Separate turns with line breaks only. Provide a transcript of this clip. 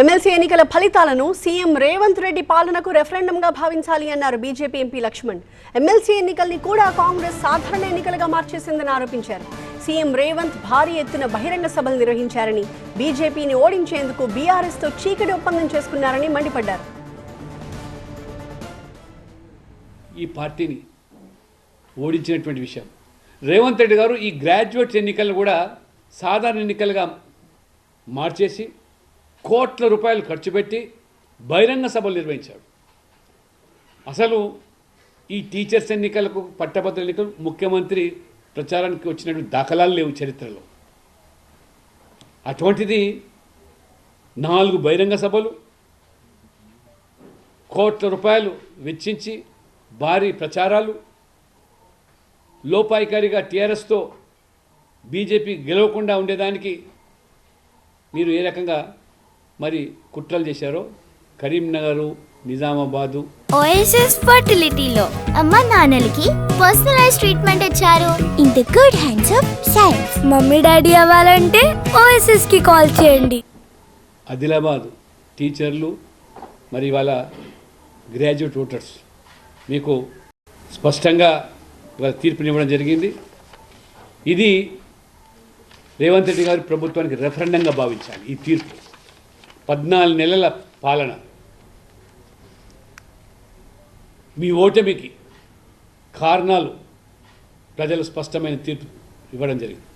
MLC ఎన్నికల ఫలితాలను CM Revanth Reddy పాలనకు రెఫరెండంగా భావించాలి అన్నారు బీజేపీ ఎంపీ లక్ష్మణ్. ఎమ్మెల్సీ ఎన్నికల్ని కూడా కాంగ్రెస్ సాధారణ ఎన్నికలుగా మార్చేసిందని ఆరోపించారు. సీఎం రేవంత్ భారీ ఎత్తున బహిరంగ సభలు నిర్వహించారని బీజేపీని ఓడించేందుకు బీఆర్ఎస్తో చీకటి ఒప్పందం చేసుకున్నారని మండిపడ్డారు.
ఈ పార్టీని ఓడించినటువంటి విషయం. రేవంత్ రెడ్డి గారు ఈ గ్రాడ్యుయేట్స్ ఎన్నికలను కూడా సాధారణ ఎన్నికలుగా మార్చేసి కోట్ల రూపాయలు ఖర్చు పెట్టి బహిరంగ సభలు నిర్వహించాడు. అసలు ఈ టీచర్స్ ఎన్నికలకు పట్టభద్ర ఎన్నికలు ముఖ్యమంత్రి ప్రచారానికి వచ్చినటువంటి దాఖలాలు లేవు చరిత్రలో. అటువంటిది నాలుగు బహిరంగ సభలు కోట్ల రూపాయలు వెచ్చించి భారీ ప్రచారాలు లోపాయికారిగా టీఆర్ఎస్తో బీజేపీ గెలవకుండా ఉండేదానికి మీరు ఏ రకంగా మరి కుట్రలు చేశారో? కరీంనగరు నిజామాబాదు.
ఓఎస్ఎస్ ఫర్టిలిటీలో అమ్మ నాన్నలకి పర్సనలైజ్ ట్రీట్మెంట్ ఇచ్చారు. In the good hands of science mummy daddy అవ్వాలంటే ఓఎస్ఎస్కి కాల్ చేయండి.
ఆదిలాబాద్ టీచర్లు మరి ఇవాళ గ్రాడ్యుయేట్ ఓటర్స్. మీకు స్పష్టంగా ఇవాళ తీర్పునివ్వడం జరిగింది. ఇది రేవంత్ రెడ్డి గారి ప్రభుత్వానికి రెఫరెండంగా భావించాలి ఈ తీర్పు. పద్నాలుగు నెలల పాలన. మీ ఓటమికి కారణాలు ప్రజలు స్పష్టమైన తీర్పు ఇవ్వడం జరిగింది.